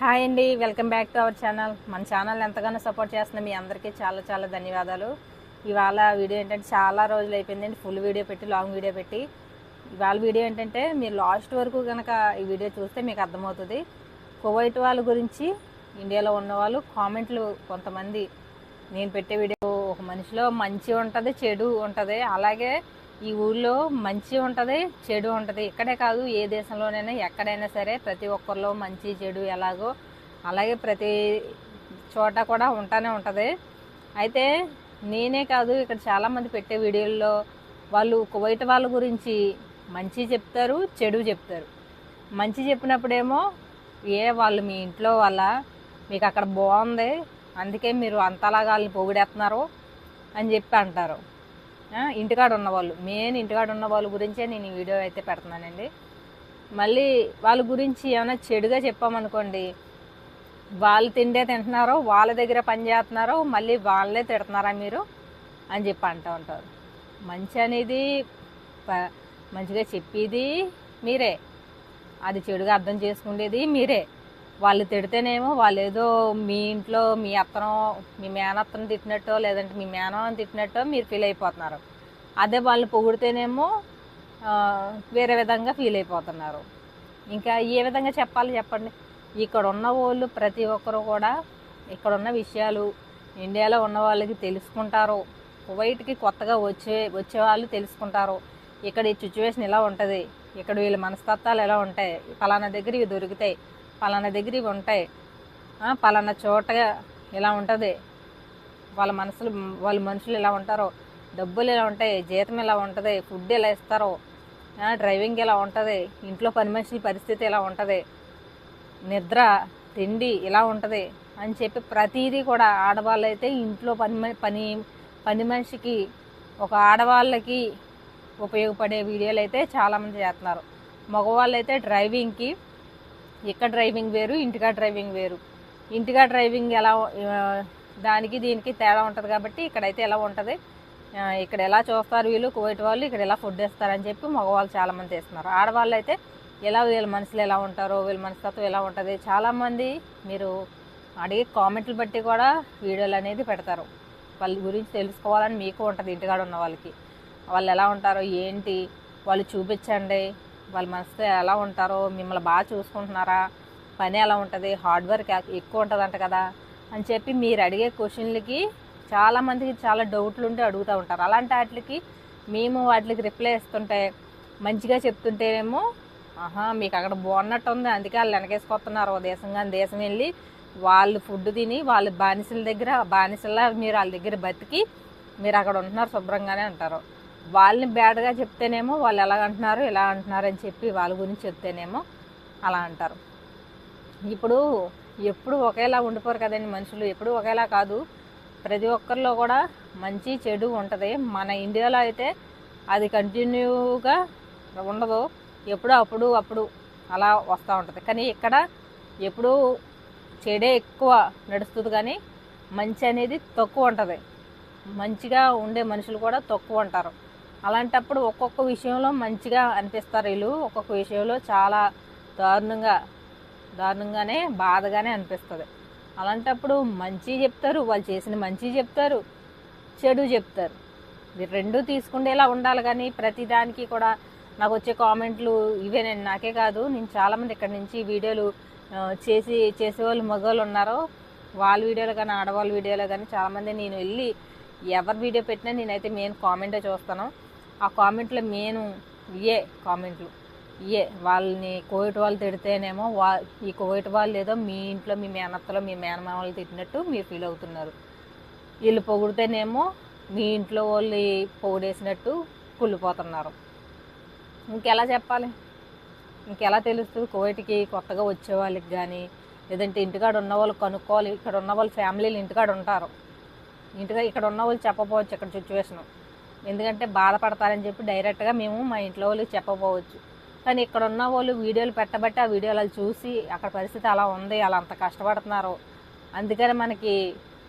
Hi అండి welcome back to our channel. మన channel ఎంతగానో సపోర్ట్ చేస్తున్న మీ అందరికీ చాలా చాలా ధన్యవాదాలు. ఇవాళ వీడియో ఏంటంటే చాలా రోజులు అయిపోయిందండి ఫుల్ వీడియో పెట్టి లాంగ్ వీడియో పెట్టి. ఇవాళ వీడియో ఏంటంటే మీరు లాస్ట్ వరకు కనుక ఈ వీడియో చూస్తే మీకు అర్థమవుతుంది. కువైట్ వాళ్ళ గురించి ఇండియాలో ఉన్న వాళ్ళు కామెంట్లు కొంతమంది నేను పెట్టే వీడియో ఒక మనిషిలో మంచి ఉంటుంది చెడు ఉంటుంది. అలాగే ఈ ఊళ్ళో మంచి ఉంటుంది చెడు ఉంటుంది. ఇక్కడే కాదు ఏ దేశంలోనైనా ఎక్కడైనా సరే ప్రతి ఒక్కరిలో మంచి చెడు ఎలాగో అలాగే ప్రతి చోట కూడా ఉంటానే ఉంటుంది. అయితే నేనే కాదు ఇక్కడ చాలామంది పెట్టే వీడియోల్లో వాళ్ళు కువైట్ వాళ్ళ గురించి మంచి చెప్తారు చెడు చెప్తారు. మంచి చెప్పినప్పుడేమో ఏ వాళ్ళు మీ ఇంట్లో వాళ్ళ మీకు అక్కడ బాగుంది అందుకే మీరు అంతలాగా వాళ్ళని పొగిడేస్తున్నారు అని చెప్పి అంటారు. ఇంటికాడ ఉన్నవాళ్ళు. మెయిన్ ఇంటికాడ ఉన్న వాళ్ళ గురించే నేను ఈ వీడియో అయితే పెడుతున్నానండి. మళ్ళీ వాళ్ళ గురించి ఏమైనా చెడుగా చెప్పామనుకోండి వాళ్ళు తిండే తింటున్నారో వాళ్ళ దగ్గర పని చేస్తున్నారో మళ్ళీ వాళ్ళే తిడుతున్నారా మీరు అని చెప్పి అంటూ ఉంటారు. మంచి అనేది ప- మంచిగా చెప్పేది మీరే. అది చెడుగా అర్థం చేసుకునేది మీరే. వాళ్ళు తిడితేనేమో వాళ్ళు ఏదో మీ ఇంట్లో మీ అత్తనం మీ మేనత్తను తిట్టినట్టో లేదంటే మీ మేనని తిట్టినట్టో మీరు ఫీల్ అయిపోతున్నారు. అదే వాళ్ళు పొగిడితేనేమో వేరే విధంగా ఫీల్ అయిపోతున్నారు. ఇంకా ఏ విధంగా చెప్పాలి చెప్పండి. ఇక్కడ ఉన్న వాళ్ళు ప్రతి ఒక్కరు కూడా ఇక్కడ ఉన్న విషయాలు ఇండియాలో ఉన్న వాళ్ళకి తెలుసుకుంటారు. కువైట్కి కొత్తగా వచ్చే వచ్చే వాళ్ళు తెలుసుకుంటారు. ఇక్కడ ఈ సిచ్యువేషన్ ఇలా ఉంటుంది. ఇక్కడ వీళ్ళ మనస్తత్వాలు ఎలా ఉంటాయి. ఫలానా దగ్గర ఇవి దొరుకుతాయి. పలానా దగ్గర ఇవి ఉంటాయి. పలానా చోట ఇలా ఉంటుంది. వాళ్ళ మనసులు వాళ్ళ మనుషులు ఇలా ఉంటారో డబ్బులు ఇలా ఉంటాయి జీతం ఇలా ఉంటుంది ఫుడ్ ఎలా ఇస్తారో డ్రైవింగ్ ఇలా ఉంటుంది ఇంట్లో పని మనుషుల పరిస్థితి ఇలా ఉంటుంది నిద్ర తిండి ఇలా ఉంటుంది అని చెప్పి ప్రతిదీ కూడా ఆడవాళ్ళు అయితే ఇంట్లో పని మ- పని పని మనిషికి ఒక ఆడవాళ్ళకి ఉపయోగపడే వీడియోలు అయితే చాలామంది చేస్తున్నారు మగవాళ్ళు అయితే డ్రైవింగ్కి ఇక్కడ డ్రైవింగ్ వేరు ఇంటికా డ్రైవింగ్ వేరు. ఇంటికా డ్రైవింగ్ ఎలా దానికి దీనికి తేడా ఉంటుంది కాబట్టి ఇక్కడైతే ఎలా ఉంటుంది? ఇక్కడ ఎలా చూస్తారు వీళ్ళు? కువైట్ వాళ్ళు ఇక్కడ ఎలా ఫుడ్ ఇస్తారని చెప్పి మగవాళ్ళు చాలామంది చేస్తున్నారు ఆడవాళ్ళు అయితే ఎలా వీళ్ళ మనసులు ఎలా ఉంటారో వీళ్ళ మనస్తత్వం ఎలా ఉంటుంది? చాలామంది మీరు అడిగే కామెంట్లు బట్టి కూడా వీడియోలు అనేది పెడతారు. వాళ్ళ గురించి తెలుసుకోవాలని మీకు ఉంటుంది ఇంటికాడ ఉన్న వాళ్ళకి. వాళ్ళు ఎలా ఉంటారో ఏంటి? వాళ్ళు చూపించండి. వాళ్ళ మనసుతో ఎలా ఉంటారో మిమ్మల్ని బాగా చూసుకుంటున్నారా పని ఎలా ఉంటుంది హార్డ్ వర్క్ ఎక్కువ ఉంటుందంట కదా అని చెప్పి మీరు అడిగే క్వశ్చన్లకి చాలామందికి చాలా డౌట్లు ఉంటే అడుగుతూ ఉంటారు. అలాంటి వాటికి మేము వాటికి రిప్లై ఇస్తుంటే మంచిగా చెప్తుంటేనేమో ఆహా మీకు అక్కడ బాగున్నట్టు ఉంది అందుకే వాళ్ళు వెనకేసుకొస్తున్నారు ఓ దేశం కానీ దేశం వెళ్ళి వాళ్ళు ఫుడ్ తిని వాళ్ళ బానిసల దగ్గర బానిసల్లా మీరు వాళ్ళ దగ్గర బతికి మీరు అక్కడ ఉంటున్నారు శుభ్రంగానే అంటారు వాళ్ళని బ్యాడ్గా చెప్తేనేమో వాళ్ళు ఎలా అంటున్నారు ఎలా అంటున్నారు అని చెప్పి వాళ్ళ గురించి చెప్తేనేమో అలా అంటారు. ఇప్పుడు ఎప్పుడు ఒకేలా ఉండిపోరు కదండి మనుషులు. ఎప్పుడు ఒకేలా కాదు. ప్రతి ఒక్కరిలో కూడా మంచి చెడు ఉంటుంది. మన ఇండియాలో అయితే అది కంటిన్యూగా ఉండదు. ఎప్పుడో అప్పుడు అప్పుడు అలా వస్తూ ఉంటుంది. కానీ ఇక్కడ ఎప్పుడు చెడే ఎక్కువ నడుస్తుంది కానీ మంచి అనేది తక్కువ ఉంటుంది. మంచిగా ఉండే మనుషులు కూడా తక్కువ ఉంటారు. అలాంటప్పుడు ఒక్కొక్క విషయంలో మంచిగా అనిపిస్తారు వీళ్ళు. ఒక్కొక్క విషయంలో చాలా దారుణంగా దారుణంగానే బాధగానే అనిపిస్తుంది. అలాంటప్పుడు మంచి చెప్తారు వాళ్ళు చేసిన మంచి చెప్తారు చెడు చెప్తారు. రెండు తీసుకుండేలా ఉండాలి కానీ ప్రతిదానికి కూడా నాకు వచ్చే కామెంట్లు ఇవేనండి నాకే కాదు. నేను చాలామంది ఇక్కడ నుంచి వీడియోలు చేసి చేసేవాళ్ళు మగవాళ్ళు ఉన్నారో వాళ్ళ వీడియోలు కానీ ఆడవాళ్ళ వీడియోలో కానీ చాలామంది నేను వెళ్ళి ఎవరి వీడియో పెట్టినా నేనైతే మెయిన్ కామెంటే చూస్తాను. ఆ కామెంట్లో మెయిన్ ఇయే కామెంట్లు. ఇయే. వాళ్ళని కోవిడ్ వాళ్ళు తిడితేనేమో వా ఈ కోవిడ్ వాళ్ళు ఏదో మీ ఇంట్లో మీ మేనత్తలో మీ మేనమామలు తిట్టినట్టు మీరు ఫీల్ అవుతున్నారు. వీళ్ళు పొగిడితేనేమో మీ ఇంట్లో వాళ్ళు పొగిడేసినట్టు కుళ్ళిపోతున్నారు. ఇంకెలా చెప్పాలి? ఇంకెలా తెలుస్తుంది? కోవిడ్కి కొత్తగా వచ్చే వాళ్ళకి కానీ లేదంటే ఇంటికాడ ఉన్న వాళ్ళు కనుక్కోవాలి. ఇక్కడ ఉన్న వాళ్ళ ఫ్యామిలీలు ఇంటికాడ ఉంటారు. ఇంటిగా ఇక్కడ ఉన్న వాళ్ళు చెప్పపోవచ్చు ఇక్కడ సిచ్యువేషను. ఎందుకంటే బాధపడతారని చెప్పి డైరెక్ట్గా మేము మా ఇంట్లో వాళ్ళకి చెప్పకపోవచ్చు కానీ ఇక్కడ ఉన్న వాళ్ళు వీడియోలు పెట్టబట్టి ఆ వీడియోలు వాళ్ళు చూసి అక్కడ పరిస్థితి అలా ఉంది అలా అంత కష్టపడుతున్నారు. అందుకని మనకి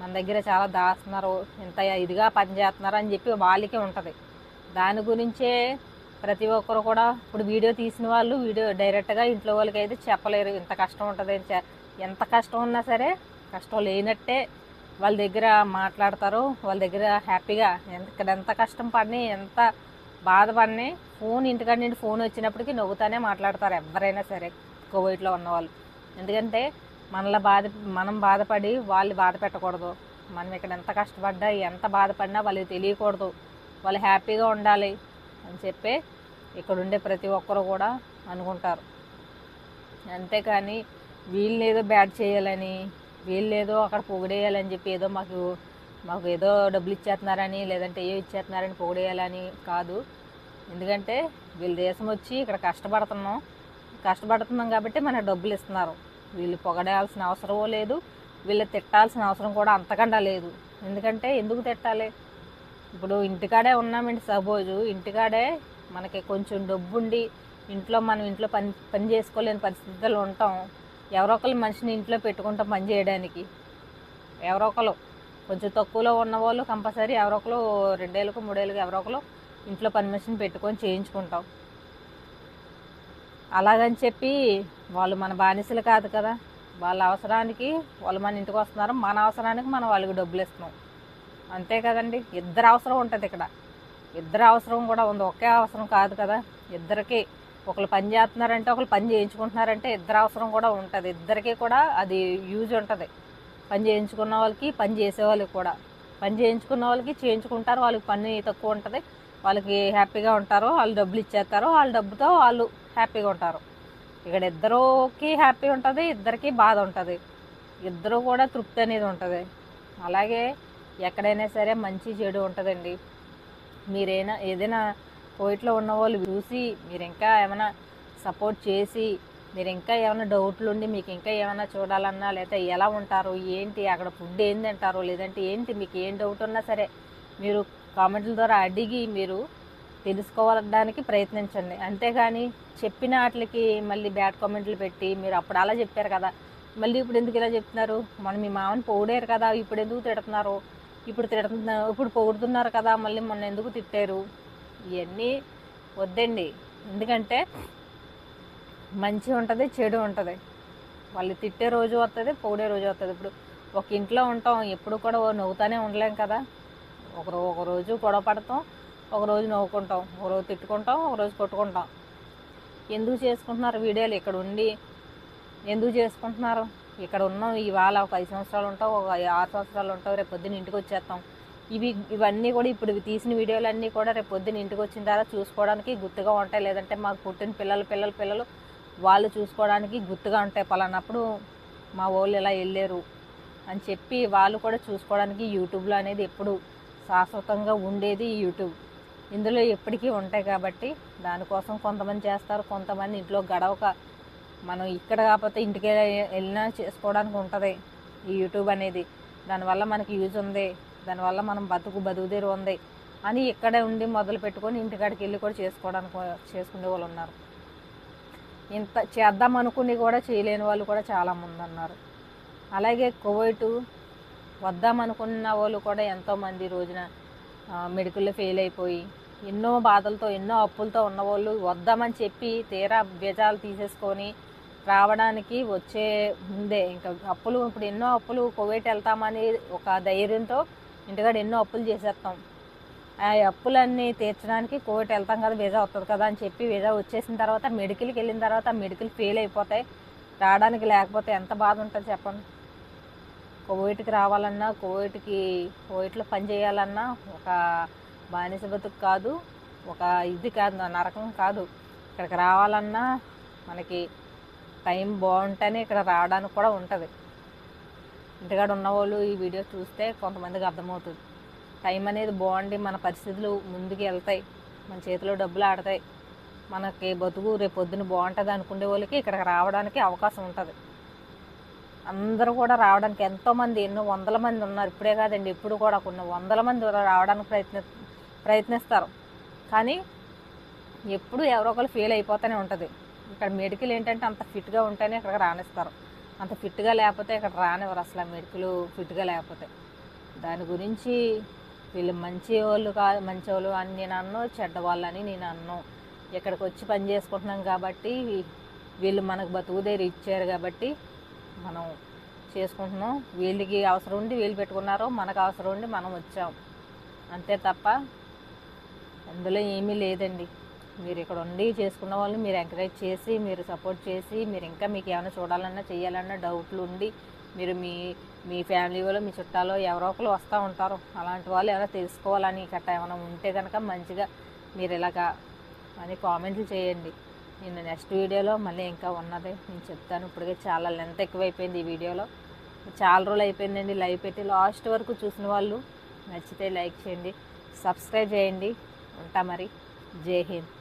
మన దగ్గర చాలా దాస్తున్నారు ఇంత ఇదిగా పనిచేస్తున్నారు అని చెప్పి వాళ్ళకే ఉంటుంది. దాని గురించే ప్రతి ఒక్కరు కూడా ఇప్పుడు వీడియో తీసిన వాళ్ళు వీడియో డైరెక్ట్గా ఇంట్లో వాళ్ళకి అయితే చెప్పలేరు ఇంత కష్టం ఉంటుంది అని ఎంత కష్టం ఉన్నా సరే కష్టం లేనట్టే వాళ్ళ దగ్గర మాట్లాడతారు వాళ్ళ దగ్గర హ్యాపీగా ఎంత ఇక్కడ ఎంత కష్టం పడినా ఎంత బాధపడిని ఫోన్ ఇంటికాడ నుండి ఫోన్ వచ్చినప్పటికీ నవ్వుతానే మాట్లాడతారు ఎవరైనా సరే కోవిడ్లో ఉన్నవాళ్ళు. ఎందుకంటే మనలో బాధ మనం బాధపడి వాళ్ళు బాధ పెట్టకూడదు. మనం ఇక్కడ ఎంత కష్టపడ్డా ఎంత బాధపడినా వాళ్ళకి తెలియకూడదు. వాళ్ళు హ్యాపీగా ఉండాలి అని చెప్పి ఇక్కడ ఉండే ప్రతి ఒక్కరు కూడా అనుకుంటారు. అంతేకాని వీళ్ళని ఏదో బ్యాడ్ చేయాలని వీళ్ళు ఏదో అక్కడ పొగిడేయాలని చెప్పి ఏదో మాకు మాకు ఏదో డబ్బులు ఇచ్చేస్తున్నారని లేదంటే ఏ ఇచ్చేస్తున్నారని పొగిడేయాలని కాదు. ఎందుకంటే వీళ్ళ దేశం వచ్చి ఇక్కడ కష్టపడుతున్నాం. కష్టపడుతున్నాం కాబట్టి మనకు డబ్బులు ఇస్తున్నారు. వీళ్ళు పొగడాల్సిన అవసరమో లేదు వీళ్ళు తిట్టాల్సిన అవసరం కూడా అంతకన్నా లేదు. ఎందుకంటే ఎందుకు తిట్టాలి? ఇప్పుడు ఇంటికాడే ఉన్నామండి సపోజు ఇంటికాడే మనకి కొంచెం డబ్బు ఉండి ఇంట్లో మనం ఇంట్లో పని పని చేసుకోలేని పరిస్థితుల్లో ఉంటాం. ఎవరో ఒకరు మనిషిని ఇంట్లో పెట్టుకుంటాం పని చేయడానికి. ఎవరో ఒకరు కొంచెం తక్కువలో ఉన్న వాళ్ళు కంపల్సరీ ఎవరో ఒకరు రెండేళ్ళకు మూడేళ్ళకి ఎవరో ఒకరు ఇంట్లో పని మనిషిని పెట్టుకొని చేయించుకుంటాం. అలాగని చెప్పి వాళ్ళు మన బానిసలు కాదు కదా. వాళ్ళ అవసరానికి వాళ్ళు మన ఇంటికి వస్తున్నారు. మన అవసరానికి మనం వాళ్ళకి డబ్బులు ఇస్తున్నాం. అంతే కదండి. ఇద్దరు అవసరం ఉంటుంది ఇక్కడ. ఇద్దరు అవసరం కూడా ఉంది. ఒకే అవసరం కాదు కదా. ఇద్దరికి ఒకళ్ళు పని చేస్తున్నారంటే ఒకళ్ళు పని చేయించుకుంటున్నారంటే ఇద్దరు అవసరం కూడా ఉంటుంది. ఇద్దరికీ కూడా అది యూజ్ ఉంటుంది. పని చేయించుకున్న వాళ్ళకి పని చేసే వాళ్ళకి కూడా. పని చేయించుకున్న వాళ్ళకి చేయించుకుంటారు. వాళ్ళకి పని తక్కువ ఉంటుంది. వాళ్ళకి హ్యాపీగా ఉంటారు. వాళ్ళు డబ్బులు ఇచ్చేస్తారు. వాళ్ళ డబ్బుతో వాళ్ళు హ్యాపీగా ఉంటారు. ఇక్కడ ఇద్దరికి హ్యాపీ ఉంటుంది. ఇద్దరికి బాధ ఉంటుంది. ఇద్దరు కూడా తృప్తి అనేది ఉంటుంది. అలాగే ఎక్కడైనా సరే మంచి చెడు ఉంటుందండి. మీరైనా ఏదైనా పోయిట్లో ఉన్న వాళ్ళు చూసి మీరు ఇంకా ఏమైనా సపోర్ట్ చేసి మీరు ఇంకా ఏమైనా డౌట్లు ఉండి మీకు ఇంకా ఏమైనా చూడాలన్నా లేకపోతే ఎలా ఉంటారు ఏంటి అక్కడ ఫుడ్ ఏం తింటారు లేదంటే ఏంటి మీకు ఏం డౌట్ ఉన్నా సరే మీరు కామెంట్ల ద్వారా అడిగి మీరు తెలుసుకోవడానికి ప్రయత్నించండి. అంతేగాని చెప్పిన వాటికి మళ్ళీ బ్యాడ్ కామెంట్లు పెట్టి మీరు అప్పుడు అలా చెప్పారు కదా మళ్ళీ ఇప్పుడు ఎందుకు ఇలా చెప్తున్నారు? మనం మీ మామని పొగిడారు కదా ఇప్పుడు ఎందుకు తిడుతున్నారు? ఇప్పుడు తిడుతున్నారు ఇప్పుడు పొగుడుతున్నారు కదా మళ్ళీ మొన్న ఎందుకు తిట్టారు? ఇవన్నీ వద్దండి. ఎందుకంటే మంచి ఉంటుంది చెడు ఉంటుంది. వాళ్ళు తిట్టే రోజు వస్తుంది పొగిడే రోజు వస్తుంది ఇప్పుడు ఒక ఇంట్లో ఉంటాం ఎప్పుడు కూడా నవ్వుతానే ఉండలేం కదా. ఒక ఒకరోజు ఒక రోజు గొడవ పడతాం ఒక రోజు నవ్వుకుంటాం ఒక రోజు తిట్టుకుంటాం ఒకరోజు కొట్టుకుంటాం. ఎందుకు చేసుకుంటున్నారు వీడియోలు? ఇక్కడ ఉండి ఎందుకు చేసుకుంటున్నారు? ఇక్కడ ఉన్నాం ఇవాళ ఒక ఐదు సంవత్సరాలు ఉంటాం ఒక ఆరు సంవత్సరాలు ఉంటాం రేపు పొద్దున్న ఇంటికి వచ్చేస్తాం. ఇవి ఇవన్నీ కూడా ఇప్పుడు తీసిన వీడియోలన్నీ కూడా రేపు పొద్దున్న ఇంటికి వచ్చిన తర్వాత చూసుకోవడానికి గుర్తుగా ఉంటాయి. లేదంటే మాకు పుట్టిన పిల్లలు పిల్లలు పిల్లలు వాళ్ళు చూసుకోవడానికి గుర్తుగా ఉంటాయి. పలానప్పుడు మా వాళ్ళు ఇలా వెళ్ళారు అని చెప్పి వాళ్ళు కూడా చూసుకోవడానికి యూట్యూబ్లో అనేది ఎప్పుడు శాశ్వతంగా ఉండేది యూట్యూబ్. ఇందులో ఎప్పటికీ ఉంటాయి కాబట్టి దానికోసం కొంతమంది చేస్తారు. కొంతమంది ఇంట్లో గడవక మనం ఇక్కడ కాకపోతే ఇంటికి వెళ్ళినా చేసుకోవడానికి ఉంటుంది ఈ యూట్యూబ్ అనేది. దానివల్ల మనకి యూజ్ ఉంది. దానివల్ల మనం బతుకు బతుకుదేరు ఉంది అని ఇక్కడే ఉండి మొదలు పెట్టుకొని ఇంటికాడికి వెళ్ళి కూడా చేసుకోవడానికి చేసుకునే వాళ్ళు ఉన్నారు. ఇంత చేద్దాం అనుకుని కూడా చేయలేని వాళ్ళు కూడా చాలామంది ఉన్నారు. అలాగే కోవిడ్ వద్దాం అనుకున్న వాళ్ళు కూడా ఎంతోమంది రోజున మెడికల్లో ఫెయిల్ అయిపోయి ఎన్నో బాధలతో ఎన్నో అప్పులతో ఉన్నవాళ్ళు వద్దామని చెప్పి తీరా బీజాలు తీసేసుకొని రావడానికి వచ్చే ముందే ఇంకా అప్పులు ఇప్పుడు ఎన్నో అప్పులు కోవిడ్ వెళ్తామని ఒక ధైర్యంతో ఇంటికాడ ఎన్నో అప్పులు చేసేస్తాం ఆ అప్పులన్నీ తీర్చడానికి కోవిడ్ వెళ్తాం కదా వీజా వస్తుంది కదా అని చెప్పి వీజా వచ్చేసిన తర్వాత మెడికల్కి వెళ్ళిన తర్వాత మెడికల్ ఫెయిల్ అయిపోతాయి. రావడానికి లేకపోతే ఎంత బాధ ఉంటుంది చెప్పండి. కోవిడ్కి రావాలన్నా కోవిడ్కి కోవిడ్లో పని చేయాలన్నా ఒక బానిస బతుకు కాదు ఒక ఇది కాదు నరకం కాదు. ఇక్కడికి రావాలన్నా మనకి టైం బాగుంటేనే ఇక్కడ రావడానికి కూడా ఉంటుంది. ఇంటికాడ ఉన్నవాళ్ళు ఈ వీడియో చూస్తే కొంతమందికి అర్థమవుతుంది. టైం అనేది బాగుండి మన పరిస్థితులు ముందుకు వెళ్తాయి. మన చేతిలో డబ్బులు ఆడతాయి. మనకి బతుకు రేపు పొద్దున బాగుంటుంది అనుకునే వాళ్ళకి ఇక్కడికి రావడానికి అవకాశం ఉంటుంది. అందరూ కూడా రావడానికి ఎంతోమంది ఎన్నో వందల మంది ఉన్నారు. ఇప్పుడే కాదండి ఇప్పుడు కూడా కొన్ని వందల మంది రావడానికి ప్రయత్ని ప్రయత్నిస్తారు. కానీ ఎప్పుడు ఎవరో ఒకరు ఫెయిల్ అయిపోతూనే ఉంటుంది. ఇక్కడ మెడికల్ ఏంటంటే అంత ఫిట్గా ఉంటేనే ఇక్కడికి రాణిస్తారు. అంత ఫిట్గా లేకపోతే ఇక్కడ రానివ్వరు అసలు మెడికలు ఫిట్గా లేకపోతే. దాని గురించి వీళ్ళు మంచి వాళ్ళు కాదు మంచి వాళ్ళు అని నేను అన్ను చెడ్డ వాళ్ళని నేను అన్ను. ఇక్కడికి వచ్చి పని చేసుకుంటున్నాం కాబట్టి వీళ్ళు మనకు బతుకుదేరు ఇచ్చారు కాబట్టి మనం చేసుకుంటున్నాం. వీళ్ళకి అవసరం ఉండి వీళ్ళు పెట్టుకున్నారు మనకు అవసరం ఉండి మనం వచ్చాం. అంతే తప్ప అందులో ఏమీ లేదండి. మీరు ఇక్కడ ఉండి చేసుకున్న వాళ్ళని మీరు ఎంకరేజ్ చేసి మీరు సపోర్ట్ చేసి మీరు ఇంకా మీకు ఏమైనా చూడాలన్నా చేయాలన్నా డౌట్లు ఉండి మీరు మీ మీ ఫ్యామిలీ వాళ్ళు మీ చుట్టాలో ఎవరో ఒకరు వస్తూ ఉంటారు. అలాంటి వాళ్ళు ఏమైనా తెలుసుకోవాలని గట్రా ఏమైనా ఉంటే కనుక మంచిగా మీరు ఇలాగా అని కామెంట్లు చేయండి. నేను నెక్స్ట్ వీడియోలో మళ్ళీ ఇంకా ఉన్నది. నేను చెప్తాను ఇప్పటికే చాలా లెంత్ ఎక్కువైపోయింది ఈ వీడియోలో. చాలా రోజులు అయిపోయిందండి లైవ్ పెట్టి. లాస్ట్ వరకు చూసిన వాళ్ళు నచ్చితే లైక్ చేయండి సబ్స్క్రైబ్ చేయండి. ఉంటా మరి. జై హింద్.